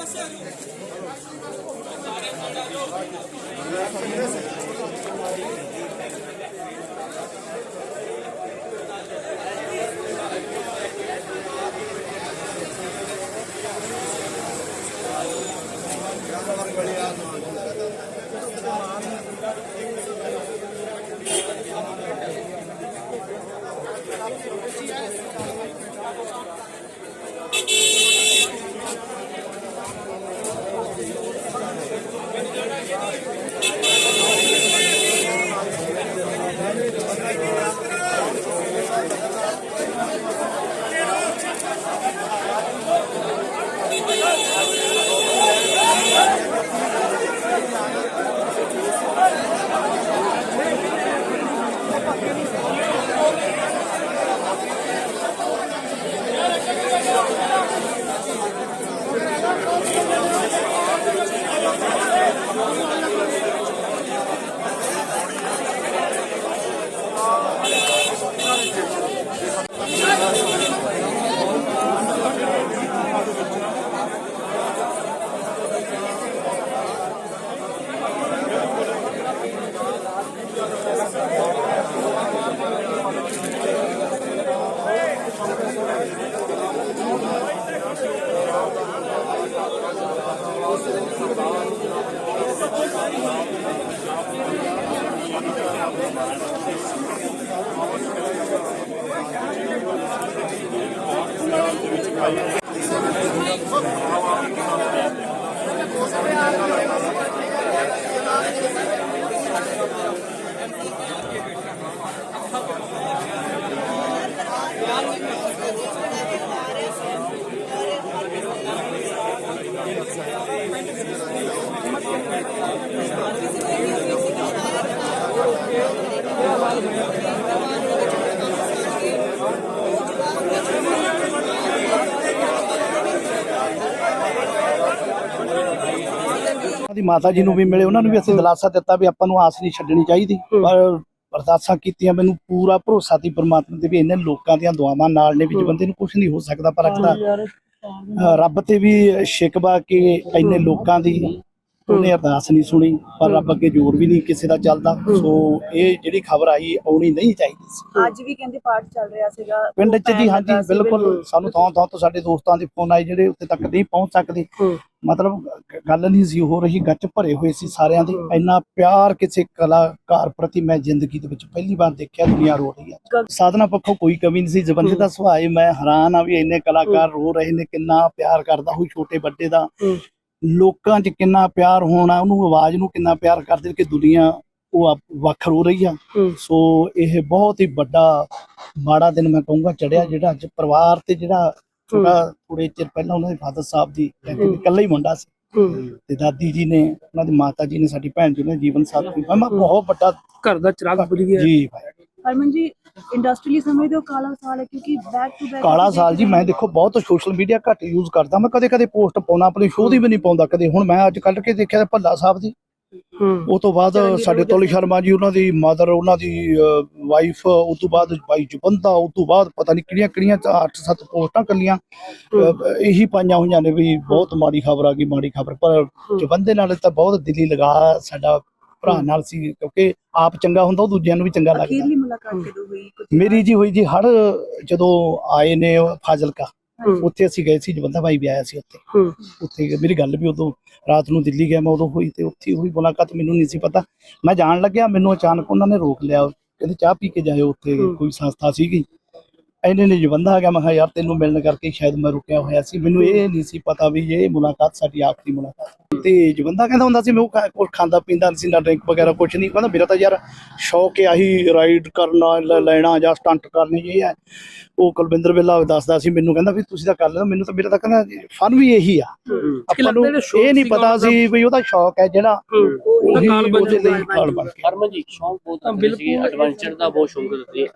Gracias. ਉਹਨਾਂ ਦੀ ਮਾਤਾ ਜੀ ਨੂੰ ਵੀ ਮਿਲੇ ਉਹਨਾਂ ਨੂੰ ਵੀ ਅਸੀਂ ਦਿਲਾਸਾ ਦਿੱਤਾ ਵੀ ਆਪਾਂ ਨੂੰ ਆਸ ਨਹੀਂ ਛੱਡਣੀ ਚਾਹੀਦੀ। ਪਰ ਅਰਦਾਸਾਂ ਕੀਤੀਆਂ ਮੈਨੂੰ ਪੂਰਾ ਭਰੋਸਾ ਸੀ ਪ੍ਰਮਾਤਮਾ ਤੇ ਵੀ ਇਹਨਾਂ ਲੋਕਾਂ ਦੀਆਂ ਦੁਆਵਾਂ ਨਾਲ ਨੇ ਵੀ ਜੇ ਬੰਦੇ ਨੂੰ ਕੁਝ ਨਹੀਂ ਹੋ ਸਕਦਾ ਪਰ ਅਕਦਾ ਰੱਬ ਤੇ ਵੀ ਸ਼ਿਕਵਾ ਕਿ ਇੰਨੇ ਲੋਕਾਂ ਦੀ ਉਹਨੇ ਅਰਦਾਸ ਨਹੀਂ ਸੁਣੀ ਪਰ ਰੱਬ ਅੱਗੇ ਜ਼ੋਰ ਵੀ ਨਹੀਂ ਕਿਸੇ ਦਾ ਚੱਲਦਾ। ਸੋ ਇਹ ਜਿਹੜੀ ਖਬਰ ਆਈ ਆਉਣੀ ਨਹੀਂ ਚਾਹੀਦੀ ਸੀ। ਅੱਜ ਵੀ ਕਹਿੰਦੇ ਪਾਠ ਚੱਲ ਰਿਹਾ ਸੀਗਾ। ਪਿੰਡ ਚ ਜੀ ਹਾਂਜੀ ਬਿਲਕੁਲ ਸਾਨੂੰ ਥਾਂ ਥਾਂ ਤੋਂ ਸਾਡੇ ਦੋਸਤਾਂ ਦੇ ਫੋਨ ਆਏ ਜਿਹੜੇ ਉੱਥੇ ਤੱਕ ਨਹੀਂ ਪਹੁੰਚ ਸਕਦੇ। ਮਤਲਬ ਗੱਲ ਨਹੀਂ ਸੀ ਹੋ ਰਹੀ ਗੱਚ ਭਰੇ ਹੋਏ ਸੀ ਸਾਰਿਆਂ ਦੇ। ਇੰਨਾ ਪਿਆਰ ਕਿਸੇ ਕਲਾਕਾਰ ਪ੍ਰਤੀ ਮੈਂ ਜ਼ਿੰਦਗੀ ਦੇ ਵਿੱਚ ਪਹਿਲੀ ਵਾਰ ਦੇਖਿਆ ਦੁਨੀਆ ਰੋ ਰਹੀ ਹੈ। ਸਾਧਨਾ ਪੱਖੋਂ ਕੋਈ ਕਮੀ ਨਹੀਂ ਸੀ ਜਵੰਦੇ ਦਾ ਸੁਭਾਅ ਮੈਂ ਹੈਰਾਨ ਆ ਵੀ ਇੰਨੇ ਕਲਾਕਾਰ ਰੋ ਰਹੇ ਨੇ ਕਿੰਨਾ ਪਿਆਰ ਕਰਦਾ ਹੋਈ ਛੋਟੇ ਵੱਡੇ ਦਾ। ਲੋਕਾਂ 'ਚ ਕਿੰਨਾ ਪਿਆਰ ਹੋਣਾ ਉਹਨੂੰ ਆਵਾਜ਼ ਨੂੰ ਕਿੰਨਾ ਪਿਆਰ ਕਰਦੇ ਕਿ ਦੁਨੀਆ ਉਹ ਵੱਖ ਹੋ ਰਹੀ ਆ। ਸੋ ਇਹ ਬਹੁਤ ਹੀ ਵੱਡਾ ਮਾੜਾ ਦਿਨ ਮੈਂ ਕਹੂੰਗਾ ਚੜਿਆ ਜਿਹੜਾ ਅੱਜ ਪਰਿਵਾਰ ਤੇ ਜਿਹੜਾ ਥੋੜਾ ਥੋੜੇ ਚਿਰ ਪਹਿਲਾਂ ਉਹਨਾਂ ਦੇ ਫਾਦਰ ਸਾਹਿਬ ਦੀ ਇਕੱਲਾ ਹੀ ਮੁੰਡਾ ਸੀ। ਤੇ ਦਾਦੀ ਜੀ ਨੇ ਉਹਨਾਂ ਦੀ ਮਾਤਾ ਜੀ ਨੇ ਸਾਡੀ ਭੈਣ ਜੀ ਨੇ ਜੀਵਨ ਸਾਥੀ ਮੈਂ ਬਹੁਤ ਵੱਡਾ ਘਰ ਦਾ ਚਿਰਾਗ ਬੁਝ ਗਿਆ। ਜੀ ਭਾਈ। ਹਰਮਨ ਜੀ ਇੰਡਸਟਰੀਲੀ ਸਮਝਦੇ ਹੋ ਕਾਲਾ ਸਾਲ ਹੈ ਕਿਉਂਕਿ ਬੈਕ ਟੂ ਬੈਕ ਕਾਲਾ ਸਾਲ ਜੀ ਮੈਂ ਦੇਖੋ ਬਹੁਤ ਸੋਸ਼ਲ ਮੀਡੀਆ ਘੱਟ ਯੂਜ਼ ਕਰਦਾ ਮੈਂ ਕਦੇ ਕਦੇ ਪੋਸਟ ਪਾਉਣਾ ਆਪਣੀ ਸ਼ੋਅ ਦੀ ਵੀ ਨਹੀਂ ਪਾਉਂਦਾ ਕਦੇ। ਹੁਣ ਮੈਂ ਅੱਜ ਕੱਢ ਕੇ ਦੇਖਿਆ ਭੱਲਾ ਸਾਹਿਬ ਦੀ। ਉਹ ਤੋਂ ਬਾਅਦ ਸਾਡੇ ਤੋਲੀ ਸ਼ਰਮਾ ਜੀ ਉਹਨਾਂ ਦੀ ਮਦਰ ਉਹਨਾਂ ਦੀ ਵਾਈਫ ਉਸ ਤੋਂ ਬਾਅਦ ਭਾਈ ਜੁਬੰਦਾ ਉਸ ਤੋਂ ਬਾਅਦ ਪਤਾ ਨਹੀਂ ਕਿਹੜੀਆਂ ਕਿਹੜੀਆਂ 8-7 ਪੋਸਟਾਂ ਕੱਲੀਆਂ। ਇਹੀ ਪਾਈਆਂ ਹੋਈਆਂ ਨੇ ਵੀ ਬਹੁਤ ਮਾੜੀ ਖਬਰ ਆ ਗਈ ਮਾੜੀ ਖਬਰ। ਪਰ ਜੁਬੰਦੇ ਨਾਲ ਤਾਂ ਬਹੁਤ ਦਿਲੀ ਲਗਾ ਸਾਡਾ ਭਰਾ ਨਾਲ ਸੀ ਕਿਉਂਕਿ ਆਪ ਚੰਗਾ ਹੁੰਦਾ ਉਹ ਦੂਜਿਆਂ ਨੂੰ ਵੀ ਚੰਗਾ ਲੱਗਦਾ। ਅਖੀਰਲੀ ਮੁਲਾਕਾਤ ਕਦੋਂ ਹੋਈ? ਕੁਝ ਮੇਰੀ ਜੀ ਹੋਈ ਜੀ ਹੜ ਜਦੋਂ ਆਏ ਨੇ ਉਹ ਫਾਜ਼ਿਲਕਾ। ਉੱਥੇ ਅਸੀਂ ਗਏ ਸੀ ਜਵੰਦਾ ਭਾਈ ਵੀ ਆਇਆ ਸੀ ਉੱਥੇ। ਉੱਥੇ ਮੇਰੀ ਗੱਲ ਵੀ ਉਦੋਂ ਰਾਤ ਨੂੰ ਦਿੱਲੀ ਗਿਆ ਮੈਂ ਉਦੋਂ ਹੋਈ ਤੇ ਉੱਥੇ ਹੋਈ ਮੁਲਾਕਾਤ ਮੈਨੂੰ ਨਹੀਂ ਸੀ ਪਤਾ। ਮੈਂ ਜਾਣ ਲੱਗਿਆ ਮੈਨੂੰ ਅਚਾਨਕ ਉਹਨਾਂ ਨੇ ਰੋਕ ਲਿਆ ਕਹਿੰਦੇ ਚਾਹ ਪੀ ਕੇ ਜਾਇਓ ਉੱਥੇ ਕੋਈ ਸੰਸਥਾ ਸੀਗੀ। ਇਹਨੇ ਨੇ ਜਵੰਦਾ ਆ ਗਿਆ ਮੈਂ ਕਿਹਾ ਯਾਰ ਤੈਨੂੰ ਮਿਲਣ ਕਰਕੇ ਸ਼ਾਇਦ ਮੈਂ ਰੁਕਿਆ ਹੋਇਆ ਸੀ। ਮੈਨੂੰ ਇਹ ਨਹੀਂ ਸੀ ਪਤਾ ਵੀ ਇਹ ਮੁਲਾਕਾਤ ਸਾਡੀ ਆਖਰੀ ਮੁਲਾਕਾਤ। ਤੇ ਜਵੰਦਾ ਕਹਿੰਦਾ ਹੁੰਦਾ ਸੀ ਮੈਂ ਉਹ ਖਾ- ਕੁਛ ਖਾਂਦਾ ਪੀਂਦਾ ਨਹੀਂ ਸੀ ਨਾ ਡਰਿੰਕ ਵਗੈਰਾ ਕੁਝ ਨਹੀਂ ਕਹਿੰਦਾ ਮੇਰਾ ਤਾਂ ਯਾਰ ਸ਼ੌਕ ਹੈ ਆਹੀ ਰਾਈਡ ਕਰਨਾ ਲ- ਲੈਣਾ ਜਾਂ ਸਟੰਟ ਕਰਨੇ ਇਹ ਹੈ। ਉਹ ਕੁਲਵਿੰਦਰ ਵੇਲਾ ਦੱਸਦਾ ਸੀ ਮੈਨੂੰ ਕਹਿੰਦਾ ਵੀ ਤੁਸੀਂ ਤਾਂ ਕਰ ਲੈਣਾ ਮੈਨੂੰ ਤਾਂ ਮੇਰਾ ਤਾਂ ਕਹਿੰਦਾ ਫਨ ਵੀ ਇਹੀ ਆ। ਆਪਾਂ ਨੂੰ ਇਹ ਨਹੀਂ ਪਤਾ ਸੀ ਵੀ ਉਹਦਾ ਸ਼ੌਕ ਹੈ ਜਿਹੜਾ ਉਹੀ ਕਾਲ ਬਣ ਉਹਦੇ ਲਈ ਕਾਲ ਬਣ ਗਿਆ ਹਰਮਨ ਜੀ ਸ਼ੌਂਕ ਬਹੁਤ ਸੀ ਬਿਲਕੁਲ। ਐਡਵੈਂਚਰ ਦਾ ਬਹੁਤ ਸ਼ੌਂਕ ਰੱਖਦੇ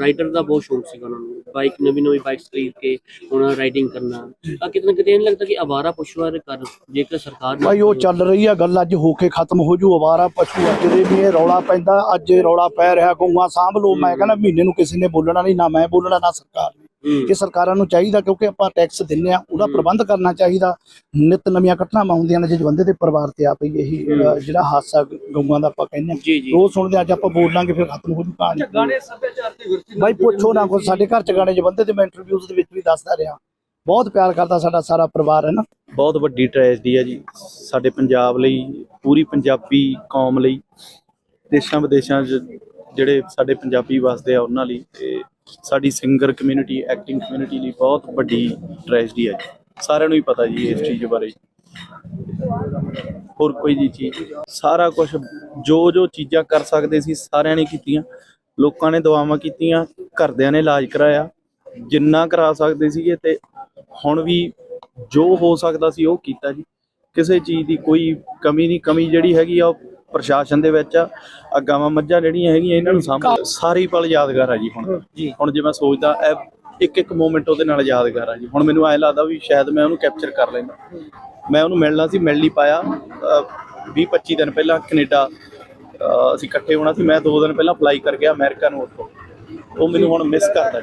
ਰਾਈਡਰ ਦਾ ਬਹੁਤ ਸ਼ੌਂਕ ਸੀਗਾ ਉਹਨਾਂ ਨੂੰ। ਬਾਈਕ ਨਵੀਂ ਨਵੀਂ ਬਾਈਕਸ ਖਰੀਦ ਕੇ ਉਹਨਾਂ ਰਾਈਡਿੰਗ ਕਰਨਾ। ਆ ਕਿਤੇ ਨਾ ਕਿਤੇ ਇਹ ਲੱਗਦਾ ਕਿ ਆਵਾਰਾ ਪਸ਼ੂਆਂ ਕਰ ਜੇਕਰ ਸਰਕਾਰ ਭਾਈ ਉਹ ਚੱਲ ਰਹੀ ਆ ਗੱਲ ਅੱਜ ਹੋ ਕੇ ਖਤਮ ਹੋ ਜੂ ਅਵਾਰਾ ਪਸ਼ੂ ਅੱਜ ਦੇ ਵੀ ਇਹ ਰੌਲਾ ਪੈਂਦਾ ਅੱਜ ਰੌਲਾ ਪੈ ਰਿਹਾ ਗਊਆਂ ਸਾਂਭ ਲਓ। ਮੈਂ ਕਹਿੰਦਾ ਮਹੀਨੇ ਨੂੰ ਕਿਸੇ ਨੇ ਬੋਲਣਾ ਨਹੀਂ ਨਾ ਮੈਂ ਬੋਲਣਾ ਨਾ ਸਰਕਾਰ। ਨੇ। ਇਹ ਸਰਕਾਰਾਂ ਨੂੰ ਚਾਹੀਦਾ ਕਿਉਂਕਿ ਆਪਾਂ ਟੈਕਸ ਦਿੰਨੇ ਆ ਉਹਦਾ। ਪ੍ਰਬੰਧ ਕਰਨਾ ਚਾਹੀਦਾ। ਨਿਤ ਨਵੀਆਂ ਘਟਨਾਵਾਂ ਹੁੰਦੀਆਂ ਨੇ ਜਜਵੰਦੇ ਦੇ ਪਰਿਵਾਰ ਤੇ ਆ ਪਈ ਇਹੀ ਜਿਹੜਾ ਹਾਦਸਾ ਗਊਆਂ ਦਾ ਆਪਾਂ ਕਹਿੰਦੇ ਆ ਜੀ ਜੀ। ਰੋਜ਼ ਸੁਣਦੇ ਅੱਜ ਆਪਾਂ ਬੋਲਾਂਗੇ ਫਿਰ ਖਤਮ ਹੋ ਜੂ ਕਹਾਣੀ ਗਾਣੇ ਸੱਭਿਆਚਾਰ ਦੀ ਵਿਰਸੀ ਬਾਈ ਪੁੱਛੋ ਨਾ ਕੁਛ ਸਾਡੇ ਘਰ ਚ ਗਾਣੇ ਜਵੰਦੇ ਤੇ ਮੈਂ ਇੰਟਰਵਿਊਜ਼ ਦੇ ਵਿੱਚ ਵੀ ਦੱਸਦਾ ਰਿਹਾ। ਬਹੁਤ ਪਿਆਰ ਕਰਦਾ ਸਾਡਾ ਸਾਰਾ ਪਰਿਵਾਰ ਹੈ ਨਾ? ਬਹੁਤ ਵੱਡੀ ਟ੍ਰੈਜਡੀ ਹੈ ਜੀ। ਸਾਡੇ ਪੰਜਾਬ ਲਈ ਪੂਰੀ ਪੰਜਾਬੀ ਕੌਮ ਲਈ ਦੇਸ਼ਾਂ ਵਿਦੇਸ਼ਾਂ 'ਚ ਜਿਹੜੇ ਸਾਡੇ ਪੰਜਾਬੀ ਵਸਦੇ ਆ ਉਹਨਾਂ ਲਈ ਤੇ ਸਾਡੀ ਸਿੰਗਰ ਕਮਿਊਨਿਟੀ ਐਕਟਿੰਗ ਕਮਿਊਨਿਟੀ ਲਈ ਬਹੁਤ ਵੱਡੀ ਟ੍ਰੈਜਡੀ ਹੈ ਜੀ। ਸਾਰਿਆਂ ਨੂੰ ਹੀ ਪਤਾ ਜੀ ਇਸ ਚੀਜ਼ ਬਾਰੇ। ਹੋਰ ਕੋਈ ਜੀ ਚੀਜ਼? ਸਾਰਾ ਕੁਝ ਜੋ ਜੋ ਚੀਜ਼ਾਂ ਕਰ ਸਕਦੇ ਸੀ ਸਾਰਿਆਂ ਨੇ ਕੀਤੀਆਂ। ਲੋਕਾਂ ਨੇ ਦੁਆਵਾਂ ਕੀਤੀਆਂ, ਘਰਦਿਆਂ ਨੇ ਇਲਾਜ ਕਰਾਇਆ। ਜਿੰਨਾ ਕਰਾ ਸਕਦੇ ਸੀਗੇ ਤੇ ਹੁਣ ਵੀ ਜੋ ਹੋ ਸਕਦਾ ਸੀ ਉਹ ਕੀਤਾ ਜੀ। ਕਿਸੇ ਚੀਜ਼ ਦੀ ਕੋਈ ਕਮੀ ਨਹੀਂ। ਕਮੀ ਜਿਹੜੀ ਹੈਗੀ ਆ ਉਹ ਪ੍ਰਸ਼ਾਸਨ ਦੇ ਵਿੱਚ ਆ ਗਾਵਾਂ ਮੱਝਾਂ ਜਿਹੜੀਆਂ ਹੈਗੀਆਂ ਇਹਨਾਂ ਨੂੰ ਸਾਂਭ ਸਾਰੀ ਪਲ ਯਾਦਗਾਰ ਆ ਜੀ ਹੁਣ। ਜੀ। ਹੁਣ ਜੇ ਮੈਂ ਸੋਚਦਾ ਇਹ ਇੱਕ ਇੱਕ ਮੂਮੈਂਟ ਉਹਦੇ ਨਾਲ ਯਾਦਗਾਰ ਆ ਜੀ। ਹੁਣ ਮੈਨੂੰ ਐ ਲੱਗਦਾ ਵੀ ਸ਼ਾਇਦ ਮੈਂ ਉਹਨੂੰ ਕੈਪਚਰ ਕਰ ਲੈਂਦਾ। ਮੈਂ ਉਹਨੂੰ ਮਿਲਣਾ ਸੀ ਮਿਲ ਨਹੀਂ ਪਾਇਆ। 20 25 ਦਿਨ ਪਹਿਲਾਂ ਕੈਨੇਡਾ ਅਸੀਂ ਇਕੱਠੇ ਹੋਣਾ ਸੀ। ਮੈਂ 2 ਦਿਨ ਪਹਿਲਾਂ ਫਲਾਈ ਕਰ ਗਿਆ ਅਮਰੀਕਾ ਨੂੰ ਉੱਥੋਂ। ਉਹ ਮੈਨੂੰ ਹੁਣ ਮਿਸ ਕਰਦਾ